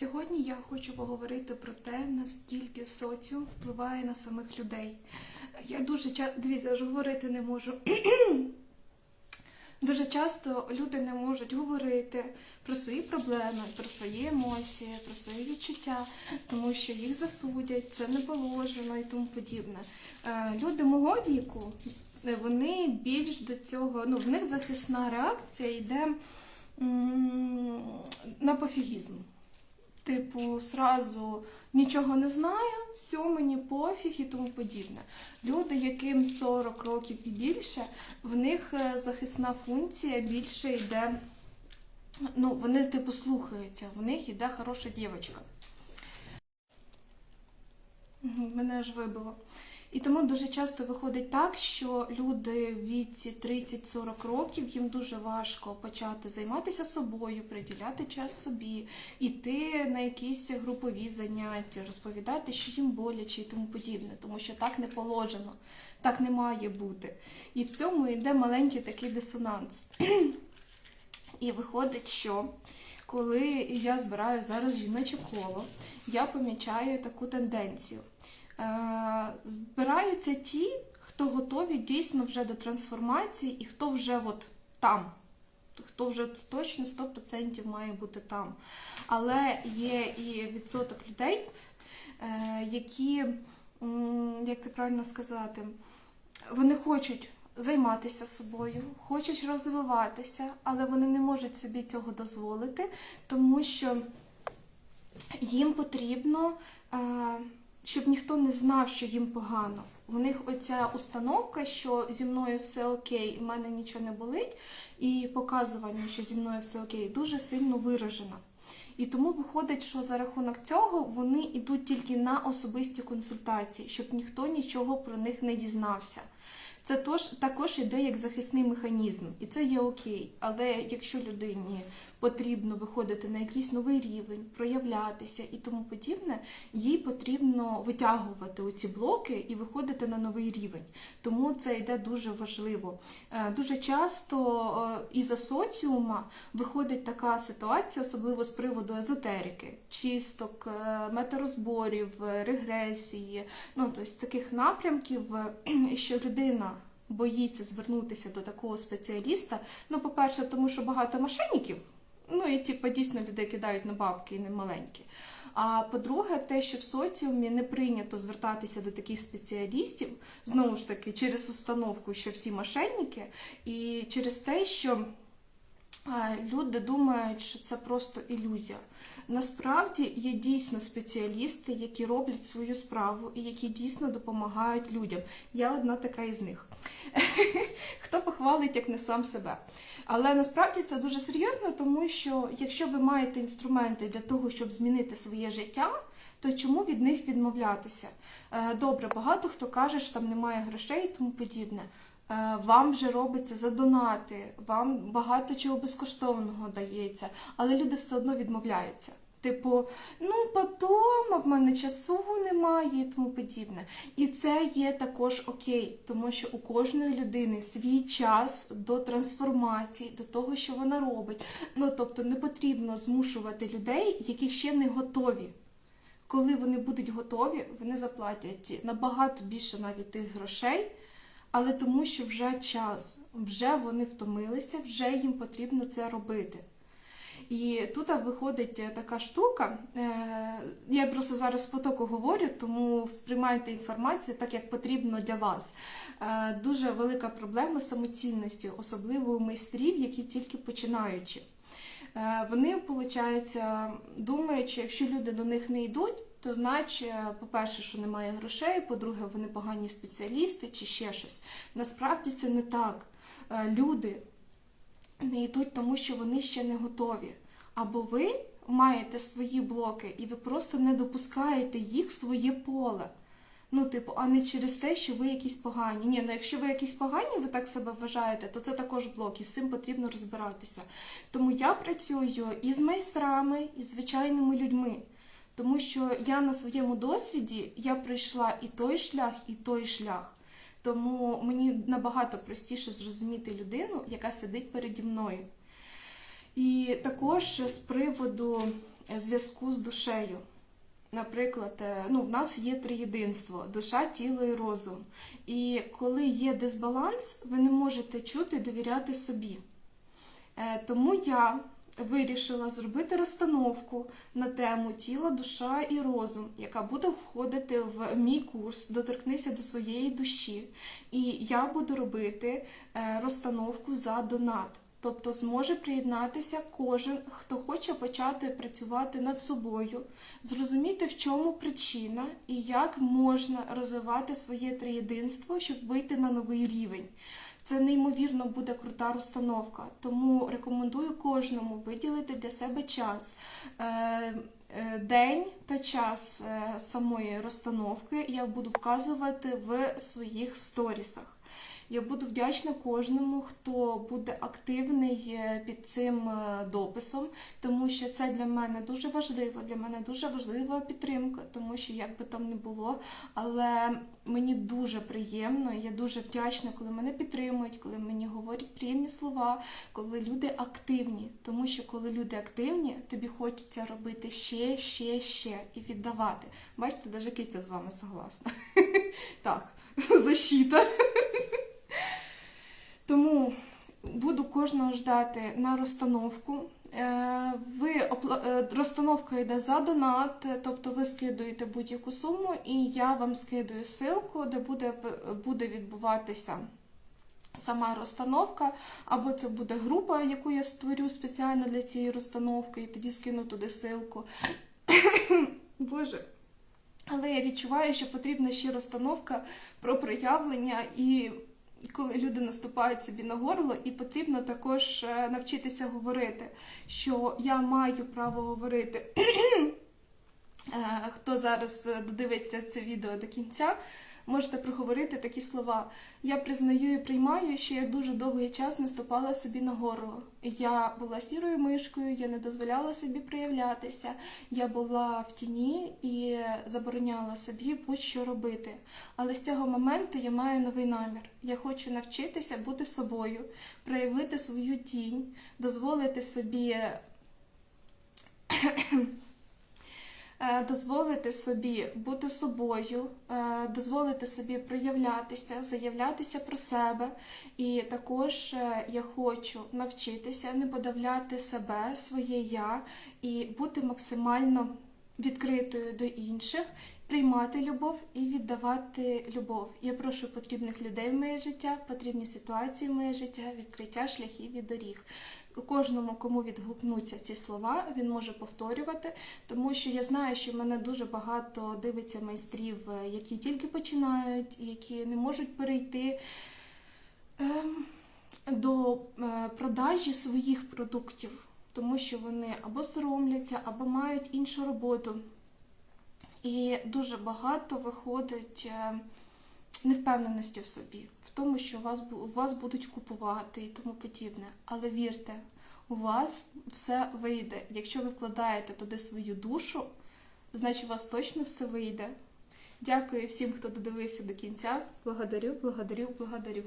Сьогодні я хочу поговорити про те, наскільки соціум впливає на самих людей. Я дуже часто, дивіться, я ж говорити не можу. Дуже часто люди не можуть говорити про свої проблеми, про свої емоції, про свої відчуття, тому що їх засудять, це не положено і тому подібне. Е, Люди мого віку, вони більш до цього, ну, в них захисна реакція йде на пофігізм. Типу, сразу нічого не знаю, все мені пофіг і тому подібне. Люди, яким 40 років і більше, в них е, захисна функція більше йде. Ну, вони типу слухаються, в них йде хороша дівчинка. Мене аж вибило. І тому дуже часто виходить так, що люди в віці 30-40 років їм дуже важко почати займатися собою, приділяти час собі, іти на якісь групові заняття, розповідати, що їм боляче і тому подібне, тому що так не положено, так не має бути. І в цьому йде маленький такий дисонанс. І виходить, що коли я збираю зараз жіноче коло, я помічаю таку тенденцію. Е, Збираються ті, хто готові дійсно вже до трансформації і хто вже от там. Хто вже точно 100% має бути там. Але є і відсоток людей, е, які, як це правильно сказати, вони хочуть займатися собою, хочуть розвиватися, але вони не можуть собі цього дозволити, тому що їм потрібно, е, щоб ніхто не знав, що їм погано. У них оця установка, що зі мною все окей, в мене нічого не болить, і показування, що зі мною все окей, дуже сильно виражена. І тому виходить, що за рахунок цього вони йдуть тільки на особисті консультації, щоб ніхто нічого про них не дізнався. Це тож, також іде як захисний механізм, і це є окей. Але якщо людині потрібно виходити на якийсь новий рівень, проявлятися і тому подібне, їй потрібно витягувати оці блоки і виходити на новий рівень. Тому це йде дуже важливо. Е, Дуже часто е, із-за соціума виходить така ситуація, особливо з приводу езотерики, чисток, е, метарозборів, регресії, ну тобто таких напрямків, що людина. Боїться звернутися до такого спеціаліста. Ну, по-перше, тому що багато мошенників, ну і типу, дійсно людей кидають на бабки і не маленькі. А по-друге, те, що в соціумі не прийнято звертатися до таких спеціалістів, знову ж таки, через установку, що всі мошенники, і через те, що люди думають, що це просто ілюзія. Насправді є дійсно спеціалісти, які роблять свою справу і які дійсно допомагають людям. Я одна така із них. Хто похвалить, як не сам себе. Але насправді це дуже серйозно, тому що якщо ви маєте інструменти для того, щоб змінити своє життя, то чому від них відмовлятися? Е, Добре, багато хто каже, що там немає грошей і тому подібне. Е, Вам вже робиться за донати, вам багато чого безкоштовного дається, але люди все одно відмовляються. Типу, ну потім, а в мене часу немає і тому подібне. І це є також окей, тому що у кожної людини свій час до трансформації, до того, що вона робить. Ну тобто не потрібно змушувати людей, які ще не готові. Коли вони будуть готові, вони заплатять набагато більше навіть тих грошей, але тому, що вже час, вже вони втомилися, вже їм потрібно це робити. І тут виходить е, така штука. е, Я просто зараз з потоку говорю, тому сприймайте інформацію так, як потрібно для вас. Е, Дуже велика проблема самоцінності, особливо у майстрів, які тільки починаючи. Вони, виходить, думають, що якщо люди до них не йдуть, то значить, по-перше, що немає грошей, по-друге, вони погані спеціалісти чи ще щось. Насправді це не так. Е, Люди не йдуть, тому що вони ще не готові. Або ви маєте свої блоки, і ви просто не допускаєте їх в своє поле. Ну, типу, а не через те, що ви якісь погані. Ні, ну якщо ви якісь погані, ви так себе вважаєте, то це також блок, і з цим потрібно розбиратися. Тому я працюю і з майстрами, і з звичайними людьми. Тому що я на своєму досвіді я пройшла і той шлях, і той шлях. Тому мені набагато простіше зрозуміти людину, яка сидить переді мною. І також з приводу зв'язку з душею. Наприклад, е, ну, в нас є триєдинство душа, тіло і розум. І коли є дисбаланс, ви не можете чути довіряти собі. Е, Тому я вирішила зробити розстановку на тему тіла, душа і розум, яка буде входити в мій курс Доторкнися до своєї душі. І я буду робити е, розстановку за донат. Тобто зможе приєднатися кожен, хто хоче почати працювати над собою, зрозуміти, в чому причина і як можна розвивати своє триєдинство, щоб вийти на новий рівень. Це неймовірно буде крута розстановка, тому рекомендую кожному виділити для себе час. Е, е, День та час е, самої розстановки я буду вказувати в своїх сторісах. Я буду вдячна кожному, хто буде активний е, під цим е, дописом, тому що це для мене дуже важливо. Для мене дуже важлива підтримка, тому що як би там не було, але мені дуже приємно, я дуже вдячна, коли мене підтримують, коли мені говорять приємні слова, коли люди активні. Тому що коли люди активні, тобі хочеться робити ще, ще, ще і віддавати. Бачите, навіть киця з вами согласна. Так, защита. Тому буду кожного ждати на розстановку. Е, Ви е, розстановка йде за донат, е, тобто ви скидуєте будь-яку суму, і я вам скидую ссылку, де буде, буде відбуватися сама розстановка, або це буде група, яку я створю спеціально для цієї розстановки, і тоді скину туди ссылку. Боже. Але я відчуваю, що потрібна ще розстановка про проявлення і коли люди наступають собі на горло, і потрібно також е, навчитися говорити, що я маю право говорити. Е, Хто зараз е, додивиться це відео до кінця, можете проговорити такі слова. Я признаю і приймаю, що я дуже довгий час наступала собі на горло. Я була сірою мишкою, я не дозволяла собі проявлятися, я була в тіні і забороняла собі будь-що робити. Але з цього моменту я маю новий намір. Я хочу навчитися бути собою, проявити свою тінь, дозволити собі. Е, дозволити собі бути собою, е, дозволити собі проявлятися, заявлятися про себе. І також е, я хочу навчитися не подавляти себе, своє я і бути максимально відкритою до інших, приймати любов і віддавати любов. Я прошу потрібних людей в моє життя, потрібні ситуації в моє життя, відкриття шляхів і доріг. Кожному, кому відгукнуться ці слова, він може повторювати, тому що я знаю, що мене дуже багато дивиться майстрів, е, які тільки починають, які не можуть перейти ем, до е, продажі своїх продуктів, тому що вони або соромляться, або мають іншу роботу. І дуже багато виходить е, невпевненості в собі, в тому, що вас, вас будуть купувати і тому подібне. Але вірте, у вас все вийде. Якщо ви вкладаєте туди свою душу, значить у вас точно все вийде. Дякую всім, хто додивився до кінця. Благодарю, благодарю, благодарю.